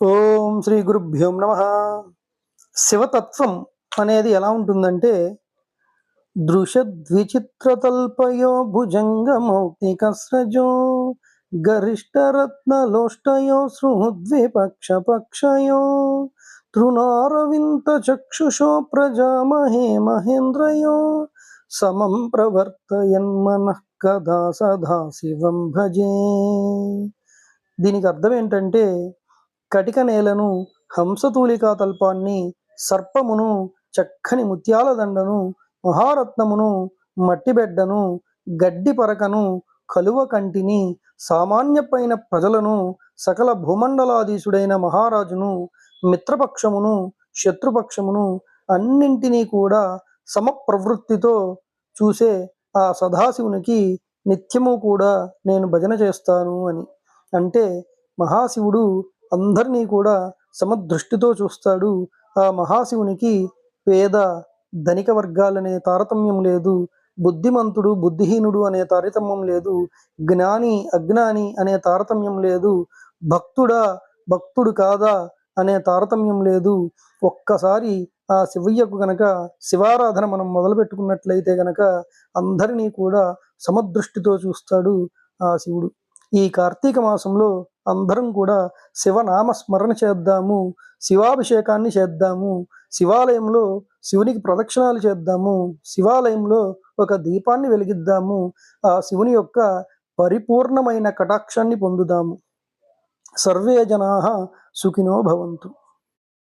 ఓం శ్రీ గురుభ్యో నమ. శివతత్వం అనేది ఎలా ఉంటుందంటే దృశద్విచిత్రతల్పయో భుజంగమౌక్తికస్రజో గరిష్టరత్నలోష్టయో సృహద్విపక్షపక్షయో తృణారవింత చక్షుషో ప్రజామహే మహేంద్రయో సమం ప్రవర్తయన్మనః కదా సదా శివం భజే. దీనికి అర్థం ఏంటంటే కటిక నేలను హంసతూలికా తల్పాన్ని సర్పమును చక్కని ముత్యాల దండను మహారత్నమును మట్టిబెడ్డను గడ్డి పరకను కలువ కంటిని సామాన్యపైన ప్రజలను సకల భూమండలాధీశుడైన మహారాజును మిత్రపక్షమును శత్రుపక్షమును అన్నింటినీ కూడా సమప్రవృత్తితో చూసే ఆ సదాశివునికి నిత్యము కూడా నేను భజన చేస్తాను అని. అంటే మహాశివుడు అందరినీ కూడా సమదృష్టితో చూస్తాడు. ఆ మహాశివునికి పేద ధనిక వర్గాలనే తారతమ్యం లేదు. బుద్ధిమంతుడు బుద్ధిహీనుడు అనే తారతమ్యం లేదు. జ్ఞాని అజ్ఞాని అనే తారతమ్యం లేదు. భక్తుడా భక్తుడు కాదా అనే తారతమ్యం లేదు. ఒక్కసారి ఆ శివయ్యకు గనక శివారాధన మనం మొదలు పెట్టుకున్నట్లయితే గనక అందరినీ కూడా సమదృష్టితో చూస్తాడు ఆ శివుడు. ఈ కార్తీక మాసంలో అందరం కూడా శివనామస్మరణ చేద్దాము శివాభిషేకాన్ని చేద్దాము శివాలయంలో శివునికి ప్రదక్షిణాలు చేద్దాము శివాలయంలో ఒక దీపాన్ని వెలిగిద్దాము ఆ శివుని యొక్క పరిపూర్ణమైన కటాక్షాన్ని పొందుదాము. సర్వే జనా సుఖినో భవంతు.